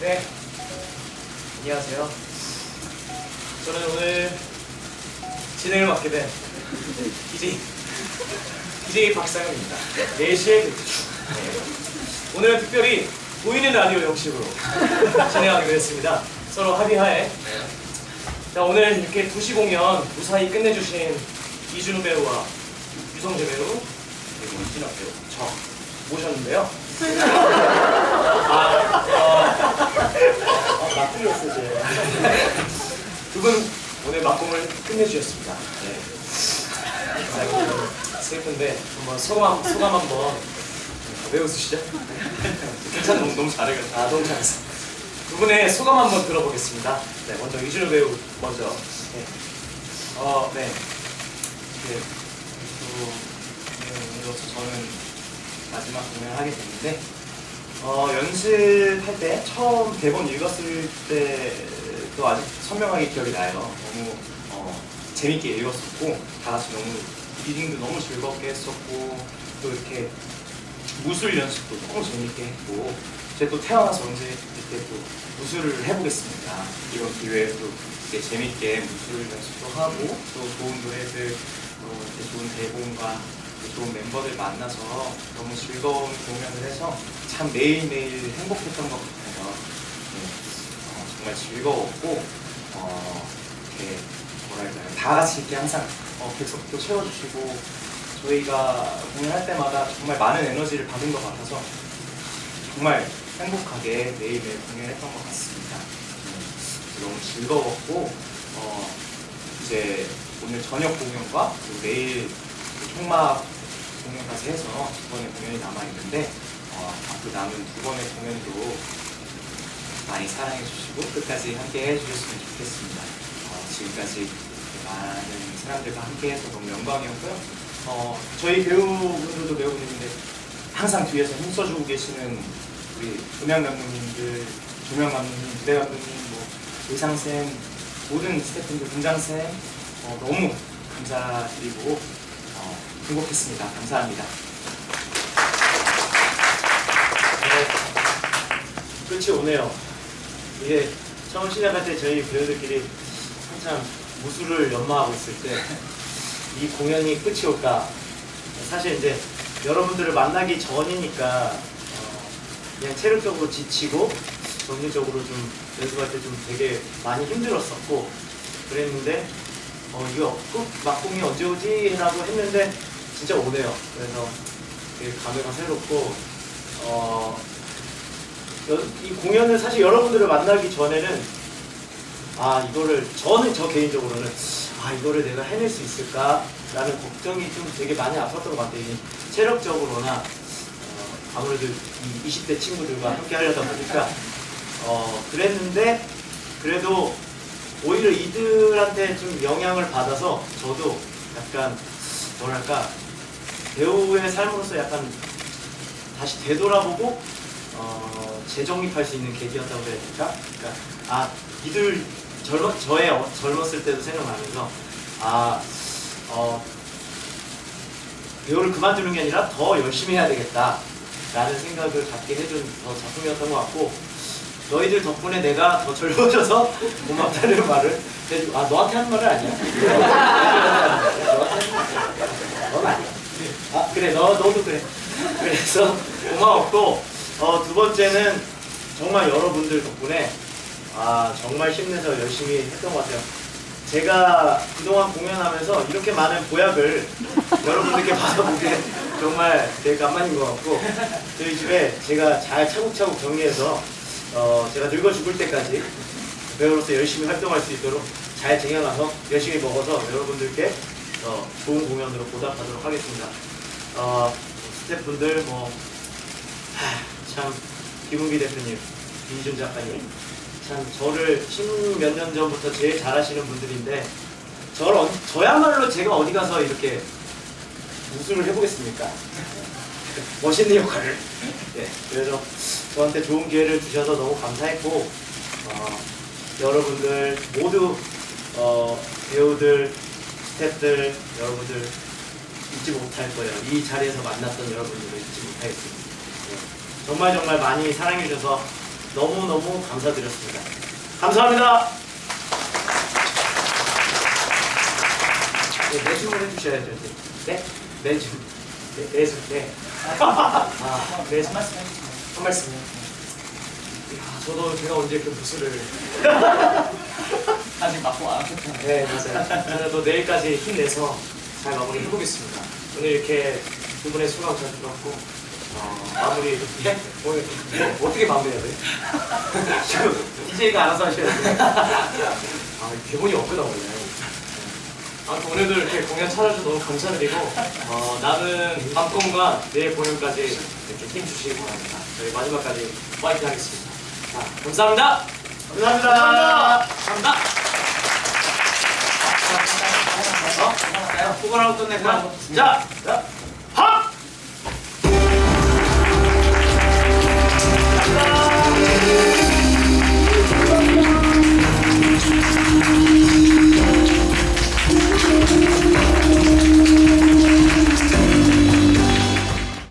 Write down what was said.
네. 안녕하세요. 저는 오늘 진행을 맡게 된 DJ DJ 박상현입니다. 4시에 그 네. 오늘은 특별히 보이는 라디오 형식으로 진행하기로 했습니다. 서로 합의하에 자 오늘 이렇게 2시 공연 무사히 끝내주신 이준우 배우와 유성재 배우 그리고 이진학 배우 저 모셨는데요. 아, 어, 아, 제. 두분 오늘 막공을 끝내주셨습니다. 네. 슬픈데, 한번 소감, 소감 한번 왜 웃으시죠? 괜찮아, 너무, 너무 잘해가지고. 아, 너무 잘했어. 두 분의 소감 한번 들어보겠습니다. 네, 먼저 이준호 배우 먼저. 네. 어, 네. 이렇게 또 배우로서 저는 마지막 공연을 하게 됐는데, 어, 연습할 때 처음 대본 읽었을 때도 아직 선명하게 기억이 나요. 너무 어, 재밌게 읽었었고 다 같이 너무 리딩도 너무 즐겁게 했었고 또 이렇게 무술 연습도 너무 재밌게 했고 제가 또 태어나서 언제 이렇게 또 무술을 해보겠습니다. 이런 기회에 또 이렇게 재밌게 무술 연습도 하고 또 좋은 노래들 또 좋은 대본과 좋은 멤버들 만나서 너무 즐거운 공연을 해서 참 매일매일 행복했던 것 같아요. 네. 어, 정말 즐거웠고 어, 이렇게 뭐랄까요 다 같이 이렇게 항상 어, 객석도 채워주시고 저희가 공연할 때마다 정말 많은 에너지를 받은 것 같아서 정말 행복하게 매일매일 공연했던 것 같습니다. 네. 너무 즐거웠고 어, 이제 오늘 저녁 공연과 내일 그 총막 공연까지 해서 두 번의 공연이 남아 있는데 어, 앞으로 남은 두 번의 공연도 많이 사랑해 주시고 끝까지 함께 해주셨으면 좋겠습니다. 어, 지금까지 많은 사람들과 함께해서 너무 영광이었고요. 어, 저희 배우분들도 배우분인데 항상 뒤에서 힘써주고 계시는 우리 음향 감독님들, 조명 감독님, 무대 감독님, 뭐 의상쌤, 모든 스태프분들, 분장쌤 어, 너무 감사드리고 어, 행복했습니다. 감사합니다. 네, 끝이 오네요. 이게 처음 시작할 때 저희 배우들끼리 한참 무술을 연마하고 있을 때 이 공연이 끝이 올까 사실 이제 여러분들을 만나기 전이니까 어, 그냥 체력적으로 지치고 정신적으로 좀 연습할 때 좀 되게 많이 힘들었었고 그랬는데 어, 이거 끝 막공이 언제 오지? 라고 했는데 진짜 오네요. 그래서 되게 감회가 새롭고 어, 여- 이 공연을 사실 여러분들을 만나기 전에는 아 이거를 저는 저 개인적으로는 아 이거를 내가 해낼 수 있을까라는 걱정이 좀 되게 많이 앞섰던 것 같아요. 이 체력적으로나 어, 아무래도 이 20대 친구들과 함께 하려다 보니까 어 그랬는데 그래도 오히려 이들한테 좀 영향을 받아서 저도 약간 뭐랄까 배우의 삶으로서 약간 다시 되돌아보고 어, 재정립할 수 있는 계기였다고 해야 될까? 그러니까 아 이들 젊어, 저의 어- 젊었을 때도 생각나면서 아 어, 배우를 그만두는 게 아니라 더 열심히 해야 되겠다 라는 생각을 갖게 해준 어, 작품이었던 것 같고 너희들 덕분에 내가 더 젊어져서 고맙다는 말을 아 너한테 하는 말은 아니야. 넌 아니야 아 너도 그래 그래서 고마웠고 어, 두 번째는 정말 여러분들 덕분에 아 정말 힘내서 열심히 했던 것 같아요. 제가 그동안 공연하면서 이렇게 많은 보약을 여러분들께 받아보게 정말 되게 간만인 것 같고 저희 집에 제가 잘 차곡차곡 정리해서 어, 제가 늙어 죽을 때까지 배우로서 열심히 활동할 수 있도록 잘 쟁여놔서 열심히 먹어서 여러분들께 어, 좋은 공연으로 보답하도록 하겠습니다. 어, 스태프분들 뭐참 김은기 대표님, 이준 작가님, 참 저를 십몇 년 전부터 제일 잘하시는 분들인데 저를 언- 저야말로 제가 어디 가서 이렇게 무술을 해보겠습니까? 멋있는 역할을. 네, 그래서 저한테 좋은 기회를 주셔서 너무 감사했고 어, 여러분들 모두 어, 배우들, 스태프들 여러분들 잊지 못할 거예요. 이 자리에서 만났던 여러분들을 잊지 못하겠습니다. 네. 정말 정말 많이 사랑해 주셔서 너무너무 감사드렸습니다. 감사합니다. 네, 내줌을 해주셔야죠. 네? 내줌. 네, 네, 네. 아, 네, 한 말씀 해주세요. 한 말씀. 야, 저도 제가 언제 이렇게 무술을. 아직 맞고 안 왔겠잖아요. 네, 맞아요. 저도 내일까지 힘내서 잘 마무리 해보겠습니다. 오늘 이렇게 두 분의 수강 잘 들었고, 어, 마무리. 네? 오늘 네, 어떻게 마무리해야 돼? 지금 DJ가 알아서 하셔야 돼요. 아, 기본이 없구나, 원래. 아무튼 오늘도 이렇게 공연 찾아주셔서 너무 감사드리고, 어, 남은 밤공과 내일 공연까지 이렇게 힘 주시기 바랍니다. 저희 마지막까지 파이팅 하겠습니다. 자, 감사합니다! 감사합니다. 감사합니다! 어? 후보라고 끝낼까? 자, 자.